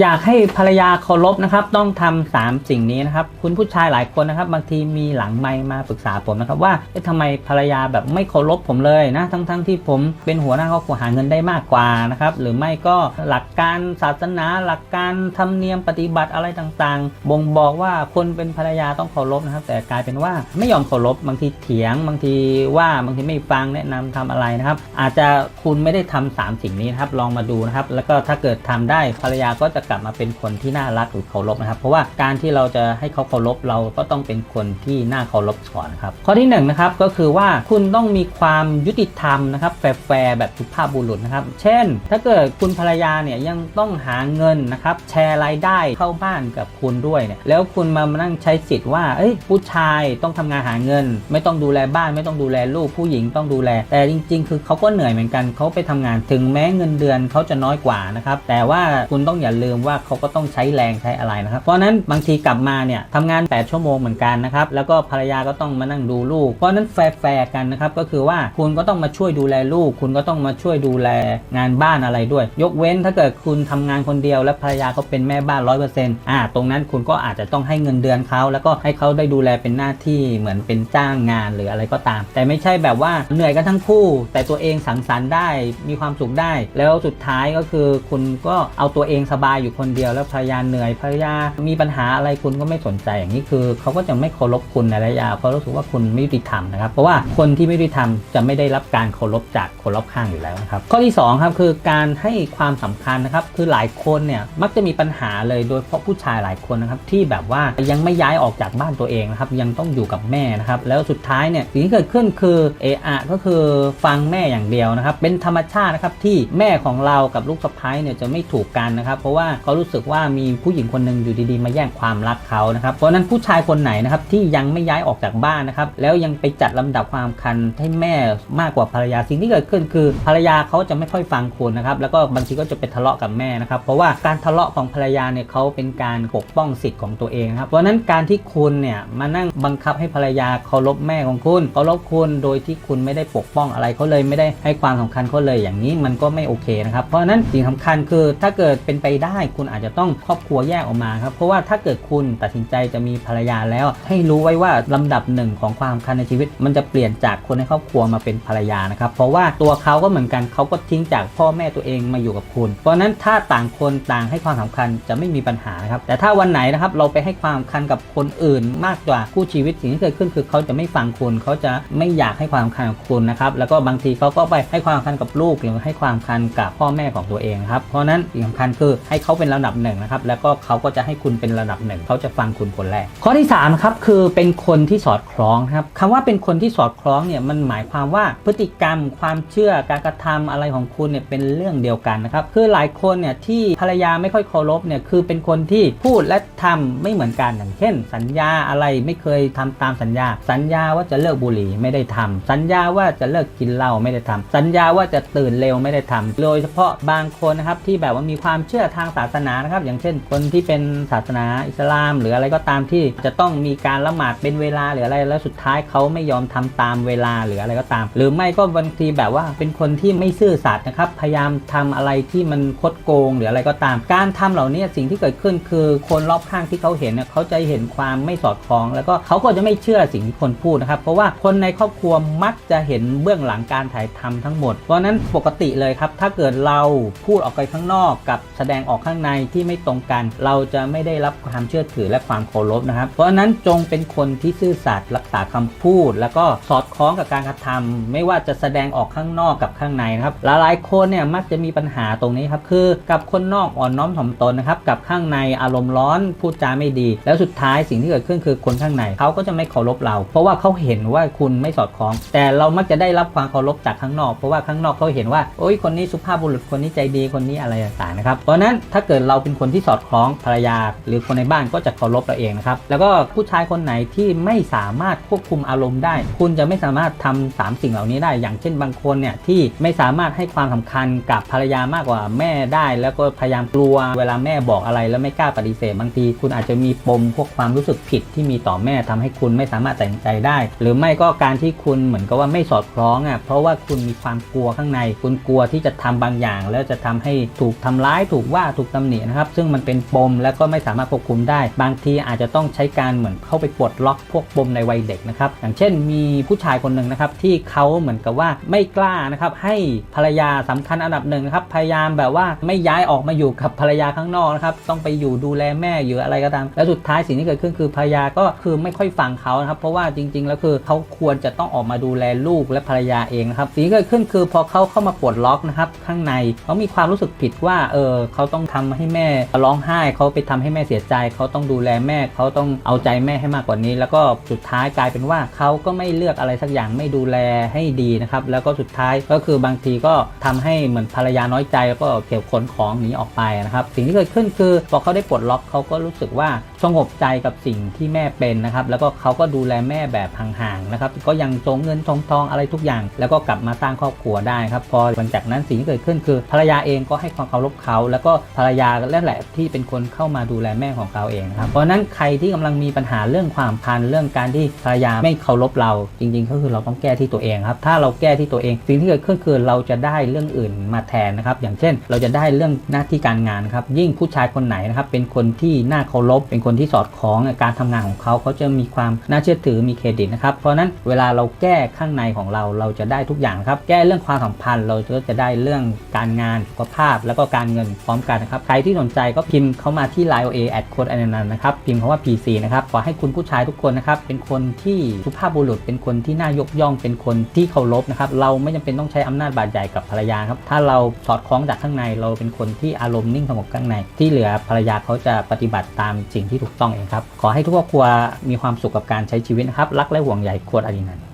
อยากให้ภรรยาเคารพนะครับ ต้องทำสามสิ่งนี้นะครับ คุณผู้ชายหลายคนนะครับ บางทีมีหลังไมมาปรึกษาผมนะครับ ว่าทำไมภรรยาแบบไม่เคารพผมเลยนะ ทั้งๆทที่ผมเป็นหัวหน้าครอบครัวหาเงินได้มากกว่านะครับ หรือไม่ก็หลักการศาสนา หลักการธรรมเนียมปฏิบัติอะไรต่างๆ บ่งบอกว่าคนเป็นภรรยาต้องเคารพนะครับ แต่กลายเป็นว่าไม่ยอมเคารพบางทีเถียง บางทีว่าบางทีไม่ฟังแนะนำทำอะไรนะครับ อาจจะคุณไม่ได้ทำสามสิ่งนี้นะครับ ลองมาดูนะครับ แล้วก็ถ้าเกิดทำได้ภรรยาก็จะกลับมาเป็นคนที่น่ารักหรือเคารพนะครับ เพราะว่าการที่เราจะให้เขาเคารพเราก็ต้องเป็นคนที่น่าเคารพก่อนครับ ข้อที่หนึ่งนะครับก็คือว่าคุณต้องมีความยุติธรรมนะครับแฟร์แบบสุภาพบุรุษนะครับ เช่น ถ้าเกิดคุณภรรยาเนี่ยยังต้องหาเงินนะครับแชร์รายได้เข้าบ้านกับคุณด้วยเนี่ยแล้วคุณมานั่งใช้สิทธิ์ว่าเอ้ยผู้ชายต้องทำงานหาเงิน ไม่ต้องดูแลบ้านไม่ต้องดูแลลูกผู้หญิงต้องดูแล แต่จริง ๆ คือเขาก็เหนื่อยเหมือนกันเขาไปทำงานถึงแม้เงินเดือนเขาจะน้อยกว่านะครับแต่ว่าคุณต้องอย่าลืมว่าเขาก็ต้องใช้แรงใช้อะไรนะครับ เพราะนั้นบางทีกลับมาเนี่ยทำงาน 8 ชั่วโมงเหมือนกันนะครับ แล้วก็ภรรยาก็ต้องมานั่งดูลูก เพราะนั้นแฟร์กันนะครับ ก็คือว่าคุณก็ต้องมาช่วยดูแลลูก คุณก็ต้องมาช่วยดูแลงานบ้านอะไรด้วย ยกเว้นถ้าเกิดคุณทำงานคนเดียว และภรรยาก็เป็นแม่บ้านร้อยเปอร์เซ็นต์อ่าตรงนั้นคุณก็อาจจะต้องให้เงินเดือนเขาแล้วก็ให้เขาได้ดูแลเป็นหน้าที่เหมือนเป็นจ้างงานหรืออะไรก็ตาม แต่ไม่ใช่แบบว่าเหนื่อยกันทั้งคู่ แต่ตัวเองสังสรรค์ได้มีความสุขได้ แล้วสุดท้ายก็คือคุณก็เอาตัวเองสบายอยู่คนเดียวแล้วภรรยาเหนื่อยภรรยามีปัญหาอะไรคุณก็ไม่สนใจอย่างนี้คือเขาก็จะไม่เคารพคุณในระยะยาเพราะรู้สึกว่าคุณไม่ยุติธรรมนะครับเพราะว่าคนที่ไม่ยุติธรรมจะไม่ได้รับการเคารพจากคนรอบข้างอยู่แล้วนะครับข้อที่สองครับคือการให้ความสำคัญนะครับคือหลายคนเนี่ยมักจะมีปัญหาเลยโดยเฉพาะผู้ชายหลายคนนะครับที่แบบว่ายังไม่ย้ายออกจากบ้านตัวเองนะครับยังต้องอยู่กับแม่นะครับแล้วสุดท้ายเนี่ยสิ่งที่เกิดขึ้นคือเอะอะก็คือฟังแม่อย่างเดียวนะครับเป็นธรรมชาตินะครับที่แม่ของเรากับลูกสะใภ้เนี่ยจะไม่ถูกกันนะครับเพราะว่าเขารู้สึกว่ามีผู้หญิงคนหนึ่งอยู่ดีๆ มาแย่งความรักเขานะครับเพราะนั้นผู้ชายคนไหนนะครับที่ยังไม่ย้ายออกจากบ้านนะครับแล้วยังไปจัดลำดับความคันให้แม่มากกว่าภรรยาสิ่งที่เกิดขึ้นคือภรรยาเขาจะไม่ค่อยฟังคุณนะครับแล้วก็บางทีก็จะไปทะเลาะกับแม่นะครับเพราะว่าการทะเลาะของภรรยาเนี่ยเขาเป็นการปกป้องสิทธิ์ของตัวเองครับเพราะนั้นการที่คุณเนี่ยมานั่งบังคับให้ภรรยาเคารพแม่ของคุณเคารพคุณโดยที่คุณไม่ได้ปกป้องอะไรเขาเลยไม่ได้ให้ความสำคัญเขาเลยอย่างนี้มันก็ไม่โอเคนะครับเพราะนั้นสิ่งสำคัญคือถ้าเกิดเป็นไปได้คุณอาจจะต้องครอบครัวแยกออกมาครับเพราะว่าถ้าเกิดคุณตัดสินใจจะมีภรรยาแล้ว ให้รู้ไว้ว่าลำดับหนึ่งของความสำคัญในชีวิต มันจะเปลี่ยนจากคนในครอบครัวมาเป็นภรรยานะครับเพราะว่าตัวเขาก็เหมือนกันเขาก็ทิ้งจากพ่อแม่ตัวเองมาอยู่กับคุณ เพราะนั้นถ้าต่างคนต่างให้ความสำคัญจะไม่มีปัญหานะครับแต่ถ้าวันไหนนะครับเราไปให้ความสำคัญกับคนอื่นมากกว่าคู่ชีวิตสิ่งที่เกิดขึ้นคือเขาจะไม่ฟังคุณเขาจะไม่อยากให้ความสำคัญกับคุณนะครับแล้วก็บางทีเขาก็ไปให้ความสำคัญกับลูกหรือให้ความสำคัญกับพ่อแม่ของตัวเองครับเพราะนั้นสิ่งสำคัญคือให้เขาเป็นระดับหนึ่งนะครับแล้วก็เขาก็จะให้คุณเป็นระดับหนึ่งเขาจะฟังคุณคนแรก ข้อที่3ครับคือเป็นคนที่สอดคล้องครับคำว่าเป็นคนที่สอดคล้องเนี่ยมันหมายความว่าพฤติกรรม ความเชื่อการกระทำอะไรของคุณเนี่ยเป็นเรื่องเดียวกันนะครับคือหลายคนเนี่ยที่ภรรยาไม่ค่อยเคารพเนี่ยคือเป็นคนที่พูดและทำไม่เหมือนกันอย่างเช่น สัญญาอะไรไม่เคยทำตามสัญญา สัญญาว่าจะเลิกบุหรี่ไม่ได้ทำสัญญาว่าจะเลิกกินเหล้าไม่ได้ทำสัญญาว่าจะตื่นเร็วไม่ได้ทำโดยเฉพาะบางคนนะครับที่แบบว่ามีความเชื่อทางศาสนานะครับ อย่างเช่น คนที่เป็นศาสนาอิสลาม หรืออะไรก็ตามที่จะต้องมีการละหมาดเป็นเวลาหรืออะไรแล้วสุดท้ายเขาไม่ยอมทำตามเวลาหรืออะไรก็ตาม หรือไม่ก็บางทีแบบว่าเป็นคนที่ไม่ซื่อสัตย์นะครับพยายามทำอะไรที่มันคดโกงหรืออะไรก็ตาม การทำเหล่านี้สิ่งที่เกิดขึ้นคือคนรอบข้างที่เขาเห็นเนี่ยเขาจะเห็นความไม่สอดคล้อง แล้วก็เขาก็จะไม่เชื่อสิ่งที่คนพูดนะครับ เพราะว่าคนในครอบครัวมักจะเห็นเบื้องหลังการถ่ายทำทั้งหมด เพราะนั้นปกติเลยครับ ถ้าเกิดเราพูดออกไปข้างนอกกับแสดงออกข้างในที่ไม่ตรงกัน เราจะไม่ได้รับความเชื่อถือและความเคารพนะครับ เพราะฉะนั้นจงเป็นคนที่ซื่อสัตย์รักษาคำพูด แล้วก็สอดคล้องกับการกระทำไม่ว่าจะแสดงออกข้างนอกกับข้างในนะครับหลายๆคนเนี่ยมักจะมีปัญหาตรงนี้ครับคือกับคนนอกอ่อนน้อมถ่อมตนนะครับกับข้างในอารมณ์ร้อนพูดจาไม่ดี แล้วสุดท้ายสิ่งที่เกิดขึ้นคือคนข้างในเขาก็จะไม่เคารพเรา เพราะว่าเขาเห็นว่าคุณไม่สอดคล้อง แต่เรามักจะได้รับความเคารพจากข้างนอก เพราะว่าข้างนอกเขาเห็นว่าโอ้ยคนนี้สุภาพบุรุษคนนี้ใจดีคนนี้อะไรต่างๆนะครับเพราะฉะนั้นถ้าเกิดเราเป็นคนที่สอดคล้องภรรยา หรือคนในบ้านก็จะเคารพเราเองนะครับ แล้วก็ผู้ชายคนไหนที่ไม่สามารถควบคุมอารมณ์ได้ คุณจะไม่สามารถทำสามสิ่งเหล่านี้ได้ อย่างเช่นบางคนเนี่ยที่ไม่สามารถให้ความสำคัญกับภรรยามากกว่าแม่ได้ แล้วก็พยายามกลัว เวลาแม่บอกอะไรแล้วไม่กล้าปฏิเสธบางที คุณอาจจะมีปมพวกความรู้สึกผิดที่มีต่อแม่ทำให้คุณไม่สามารถแตัดสินใจได้ หรือไม่ก็การที่คุณเหมือนกับว่าไม่สอดคล้องอะเพราะว่าคุณมีความกลัวข้างใน คุณกลัวที่จะทำบางอย่าง แล้วจะทำให้ถูกทำร้ายถูกว่าถูกกตำหนินะครับ ซึ่งมันเป็นปมและก็ไม่สามารถควบคุมได้ บางทีอาจจะต้องใช้การเหมือนเข้าไปปลดล็อกพวกปมในวัยเด็กนะครับ อย่างเช่นมีผู้ชายคนหนึ่งนะครับที่เขาเหมือนกับว่าไม่กล้านะครับให้ภรรยาสำคัญอันดับหนึ่งนะครับพยายามแบบว่าไม่ย้ายออกมาอยู่กับภรรยาข้างนอกนะครับต้องไปอยู่ดูแลแม่อยู่อะไรก็ตาม แล้วสุดท้ายสิ่งที่เกิดขึ้นคือภรรยาก็คือไม่ค่อยฟังเขานะครับ เพราะว่าจริง ๆ แล้วคือเขาควรจะต้องออกมาดูแลลูกและภรรยาเองนะครับสิ่งที่เกิดขึ้นคือพอเขาเข้ามาปลดล็อกนะครับข้างในเขามีความรู้สึกผิดว่าเออเขาต้องทำให้แม่ร้องไห้เขาไปทำให้แม่เสียใจเขาต้องดูแลแม่เขาต้องเอาใจแม่ให้มากกว่านี้ แล้วก็สุดท้ายกลายเป็นว่าเขาก็ไม่เลือกอะไรสักอย่างไม่ดูแลให้ดีนะครับแล้วก็สุดท้ายก็คือบางทีก็ทำให้เหมือนภรรยาน้อยใจแล้วก็เก็บขนของหนีออกไปนะครับสิ่งที่เกิดขึ้นคือพอเขาได้ปลดล็อกเขาก็รู้สึกว่าสงบใจกับสิ่งที่แม่เป็นนะครับแล้วก็เขาก็ดูแลแม่แบบห่างๆนะครับก็ยังทรงเงินทองทองอะไรทุกอย่าง แล้วก็กลับมาสร้างครอบครัวได้ครับพอหลังจากนั้นสิ่งที่เกิดขึ้นคือภรรยาเองก็ให้ความเคารพเขาแล้วก็ภรรยานั่นแหละที่เป็นคนเข้ามาดูแลแม่ของเขาเองนะครับเพราะนั้นใครที่กำลังมีปัญหาเรื่องความพันเรื่องการที่ภรรยาไม่เคารพเรา จริง ๆ ก็คือเราต้องแก้ที่ตัวเองครับถ้าเราแก้ที่ตัวเอง สิ่งที่เกิดขึ้นคือเราจะได้เรื่องอื่นมาแทนนะครับ อย่างเช่น เราจะได้เรื่องหน้าที่การงานครับยิ่งผู้ชายคนไหนนะครับเป็นคนที่น่าเคารพเป็นคนที่สอดคล้องการทำงานของเขาเขาจะมีความน่าเชื่อถือมีเครดิตนะครับเพราะฉะนั้นเวลาเราแก้ข้างในของเราเราจะได้ทุกอย่างครับแก้เรื่องความสัมพันธ์ เราก็จะได้เรื่องการงานสุขภาพแล้วก็การเงินพร้อมกันนะครับใครที่สนใจก็พิมพ์เข้ามาที่ Line OA แอดโค้ดอนันต์นะครับ พิมพ์คำว่า PC นะครับ ขอให้คุณผู้ชายทุกคนนะครับ เป็นคนที่สุภาพบุรุษ เป็นคนที่น่ายกย่อง เป็นคนที่เคารพนะครับ เราไม่จำเป็นต้องใช้อำนาจบาดใหญ่กับภรรยาครับ ถ้าเราสอดคล้องจากข้างใน เราเป็นคนที่อารมณ์นิ่งสงบข้างใน ที่เหลือภรรยาเขาจะปฏิบัติตามสิ่งที่ถูกต้องเองครับ ขอให้ทุกครอบครัวมีความสุขกับการใช้ชีวิตนะครับ รักและห่วงใยโคดอนันต์